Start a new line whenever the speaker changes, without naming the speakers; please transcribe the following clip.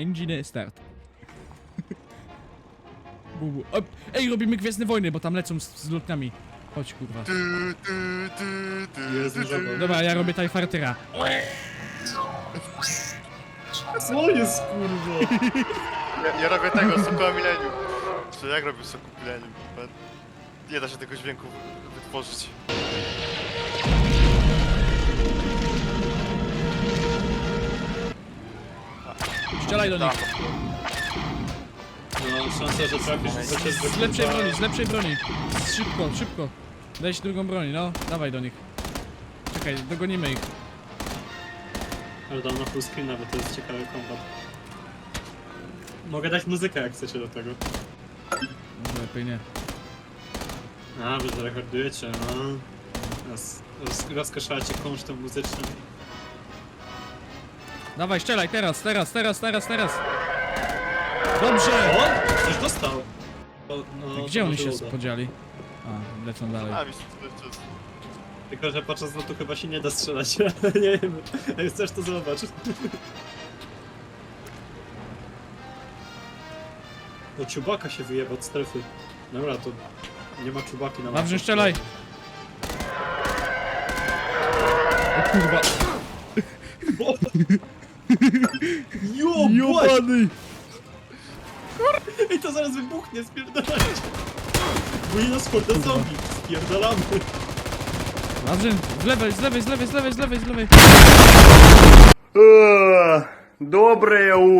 Engine start. Bu, bu. O, Ej, robimy Gwiezdne Wojny, bo tam lecą z, z lotniami. Chodź, kurwa.
Jest.
Dobra, ja robię TIE Fightera.
Co jest kurwa?
Ja, ja robię tego, Sokoła Millennium. Czy jak robię Soku Millennium? Nie da się tego dźwięku wytworzyć.
Strzelaj do nich.
No, szansa, że trafisz
Z lepszej broni, z lepszej broni. Szybko, szybko. Daj się drugą broń, no. Dawaj do nich. Czekaj, dogonimy ich.
Ale dam na full screena, bo to jest ciekawy kombat. Mogę dać muzykę jak chcecie do tego.
Może lepiej nie.
A, wy zarekordujecie, no. Roz, roz, rozkoszacie kunsztem muzycznym.
Dawaj, strzelaj, teraz, teraz, teraz, teraz, teraz. Dobrze!
O! Ktoś dostał! O, no,
Gdzie
to
oni
może
się
uda.
spodziali? A, lecą dalej.
A, mi się to jest...
Tylko, że podczas lotu chyba się nie da strzelać, nie wiem. Jak chcesz to zobacz. O, czubaka się wyjeba od strefy. Dobra, to nie ma czubaki na
Dobrze,
mapie.
strzelaj. O kurwa.
Jo, błaś!
Jobany!
Ej, to zaraz wybuchnie, spierdalajcie! Bo nas horda zombie, spierdalamy!
Dobrze, z lewej, z lewej, z lewej, z lewej, z lewej, z lewej.
Доброе утро.